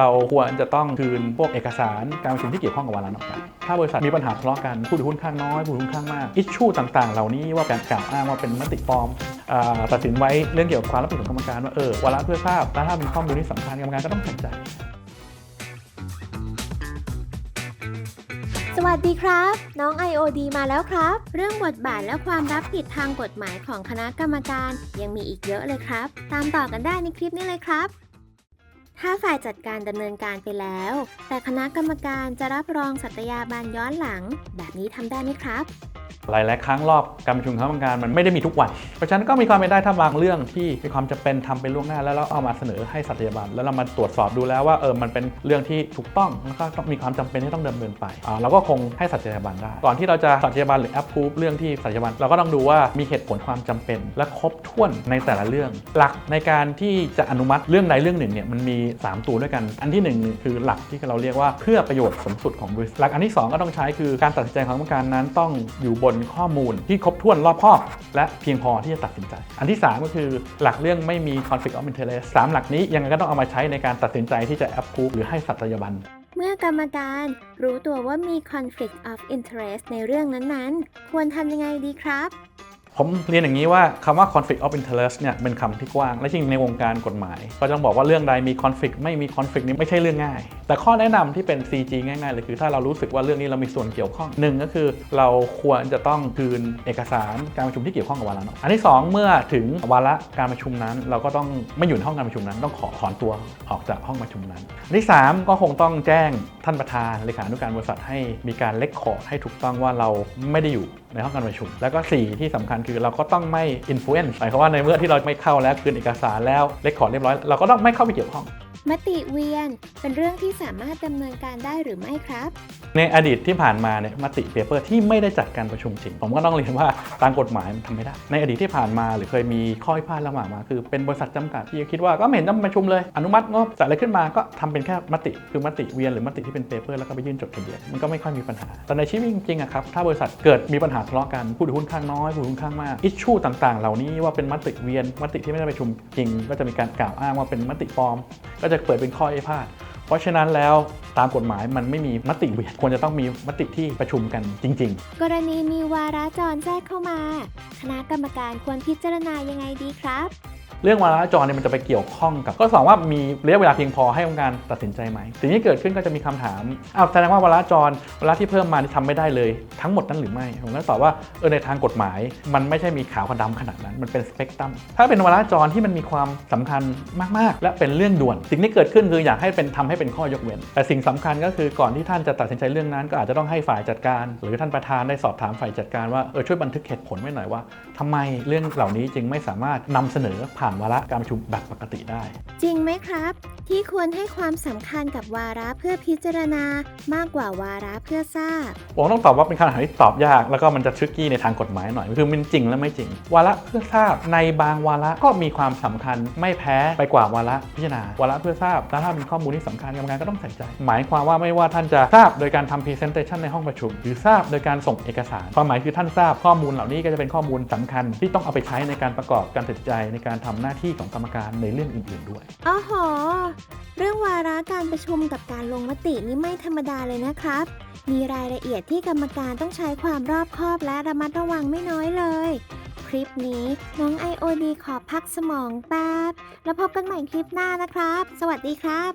เราควรจะต้องคืนพวกเอกสารการประชุมที่เกี่ยวข้องกับวาระออกไป ถ้าบริษัทมีปัญหาทะเลาะกันผู้ถือหุ้นข้างน้อยผู้ถือหุ้นข้างมากอิชชูต่างๆ เหล่านี้ว่าการกล่าวอ้างว่าเป็นมติปลอมอ่าตัดสินไว้เรื่องเกี่ยวกับความรับผิดของกรรมการว่าเออวาระเพื่อทราบและถ้ามีข้อมูลที่สำคัญกรรมการก็ต้องใส่ใจสวัสดีครับ น้อง IOD มาแล้วครับ เรื่องบทบาทและความรับผิดทางกฎหมายของคณะกรรมการ ยังมีอีกเยอะเลยครับ ตามต่อกันได้ในคลิปนี้เลยครับ ถ้าฝ่ายจัดการดำเนินการไปแล้ว แต่คณะกรรมการจะรับรองสัตยาบันย้อนหลัง แบบนี้ทำได้ไหมครับ หลาย ๆ ครั้งรอบการประชุมคณะกรรมการมันไม่ได้มีทุกวัน เพราะฉะนั้นก็มีความเป็นได้ถ้าบางเรื่องที่มีความจำเป็นทำไปล่วงหน้า แล้วเราเอามาเสนอให้สัตยาบันแล้วเรามาตรวจสอบดูแล้วว่าเออมันเป็นเรื่องที่ถูกต้องแล้วก็ต้องมีความจำเป็นที่ต้องดำเนินไปอ่าเราก็คงให้สัตยาบันได้ ก่อนที่เราจะสัตยาบันหรือแอปพูฟเรื่องที่สัตยาบันเราก็ต้องดูว่ามีเหตุผลความจำเป็น และครบถ้วนในแต่ละเรื่อง หลักในการที่จะอนุมัติเรื่องใดเรื่องหนึ่งเนี่ยมันมี 3 ตัวด้วยกัน อันที่หนึ่งคือหลักที่เราเรียกว่าเพื่อประโยชน์สูงสุดของบริษัทหลักอันที่สองก็ต้องใช้คือการตัดสินใจของกรรมการนั้นต้องอยู่บนข้อมูลที่ครบถ้วนรอบคอบ และเพียงพอที่จะตัดสินใจ อันที่ 3 ก็คือหลักเรื่องไม่มี conflict of interest สามหลักนี้ยังไงก็ต้องเอามาใช้ในการตัดสินใจที่จะ approve หรือให้สัตยาบันเมื่อกรรมการรู้ตัวว่ามี conflict of interest ในเรื่องนั้นๆ ควรทำยังไงดีครับ ผมเรียนอย่างนี้ว่าคำว่า conflict of interest เนี่ยเป็นคำที่กว้าง และจริงในวงการกฎหมาย ก็ต้องบอกว่าเรื่องใดมี conflict ไม่มี conflict นี้ไม่ใช่เรื่องง่าย แต่ข้อแนะนำที่เป็น CG ง่ายๆเลยคือถ้าเรารู้สึกว่าเรื่องนี้เรามีส่วนเกี่ยวข้องหนึ่งก็คือ เราควรจะต้องคืนเอกสารการประชุมที่เกี่ยวข้องกับวาระนั้นอันที่สองเมื่อถึงวาระการประชุมนั้น เราก็ต้องไม่อยู่ในห้องการประชุมนั้น ต้องขอถอนตัวออกจากห้องประชุมนั้นอันที่สามก็คงต้องแจ้งท่านประธานเลขานุการบริษัทให้มีการเลคคอให้ถูกต้องว่าเราไม่ได้อยู่ในห้องการประชุม แล้วก็ 4 ที่สำคัญคือเราก็ต้องไม่อินฟลูเอนซ์หมายความว่าในเมื่อที่เราไม่เข้าแล้วคืนเอกสารแล้วเลคคอร์ดเรียบร้อยเราก็ต้องไม่เข้าไปเกี่ยวข้อง มติเวียน เป็นเรื่องที่สามารถดำเนินการได้หรือไม่ครับ ในอดีตที่ผ่านมาเนี่ยมติเปเปอร์ที่ไม่ได้จัดการประชุมจริง ผมก็ต้องเรียนว่าตามกฎหมายมันทำไม่ได้ ในอดีตที่ผ่านมาหรือเคยมีข้อพิพาทระหว่างมา คือเป็นบริษัทจำกัดที่คิดว่าก็ไม่เห็นต้องประชุมเลย อนุมัติงบจัดอะไรขึ้นมาก็ทำเป็นแค่มติคือมติเวียนหรือมติที่เป็นเปเปอร์แล้วก็ไปยื่นจดทะเบียนมันก็ไม่ค่อยมีปัญหาแต่ในชีวิตจริงๆอะครับถ้าบริษัทเกิดมีปัญหาทะเลาะกันผู้ถือหุ้นข้างน้อยผู้ถือหุ้นข้างมากอิชชูต่างๆ เหล่านี้ว่าเป็นมติเวียนมติที่ไม่ได้ประชุมจริง ก็จะมีการกล่าวอ้างว่าเป็นมติปลอม ก็จะเปิดเป็นข้อพิพาทเพราะฉะนั้นแล้วตามกฎหมายมันไม่มีมติเวียนควรจะต้องมีมติที่ประชุมกันจริงๆกรณีมีวาระจรแทรกเข้ามา คณะกรรมการควรพิจารณายังไงดีครับ เรื่องวาระจรเนี่ยมันจะไปเกี่ยวข้องกับข้อสองว่ามีระยะเวลาเพียงพอให้องค์การตัดสินใจไหมสิ่งที่เกิดขึ้นก็จะมีคำถามอ้าวแสดงว่าวาระจรเวลาที่เพิ่มมานี่ทำไม่ได้เลย ทั้งหมดนั้นหรือไม่ผมก็ตอบว่าเออในทางกฎหมาย มันไม่ใช่มีขาวกับดำขนาดนั้นมันเป็นสเปกตรัมถ้าเป็นวาระจรที่มันมีความสำคัญมากๆ และเป็นเรื่องด่วน สิ่งที่เกิดขึ้นคืออยากให้เป็นทำให้เป็นข้อยกเว้น แต่สิ่งสำคัญก็คือก่อนที่ท่านจะตัดสินใจเรื่องนั้น ก็อาจจะต้องให้ฝ่ายจัดการ หรือท่านประธานได้สอบถามฝ่ายจัดการว่าเออช่วยบันทึกเหตุผลไว้หน่อยว่าทำไมเรื่องเหล่านี้จึงไม่สามารถนำเสนอผานวาระการประชุมแบบปกติได้ จริงไหมครับที่ควรให้ความสำคัญกับวาระเพื่อพิจารณามากกว่าวาระเพื่อทราบ ผมต้องตอบว่าเป็นคำถามที่ตอบยาก แล้วก็มันจะทริกกี้ในทางกฎหมายหน่อย คือมันจริงและไม่จริง วาระเพื่อทราบในบางวาระก็มีความสำคัญไม่แพ้ไปกว่าวาระพิจารณาวาระเพื่อทราบแล้วถ้ามีข้อมูลที่สำคัญกรรมการก็ต้องใส่ใจ หมายความว่าไม่ว่าท่านจะทราบโดยการทำ presentation ในห้องประชุม หรือทราบโดยการส่งเอกสาร ความหมายคือท่านทราบข้อมูลเหล่านี้ก็จะเป็นข้อมูลสำคัญ ที่ต้องเอาไปใช้ในการประกอบการตัดสินใจในการทำหน้าที่ของกรรมการในเรื่องอื่นๆด้วย อ๋อหอเรื่องวาระการประชุมกับการลงมตินี่ไม่ธรรมดาเลยนะครับ มีรายละเอียดที่กรรมการต้องใช้ความรอบคอบและระมัดระวังไม่น้อยเลย คลิปนี้น้องไอโอดีขอพักสมองแป๊บ แล้วพบกันใหม่คลิปหน้านะครับ สวัสดีครับ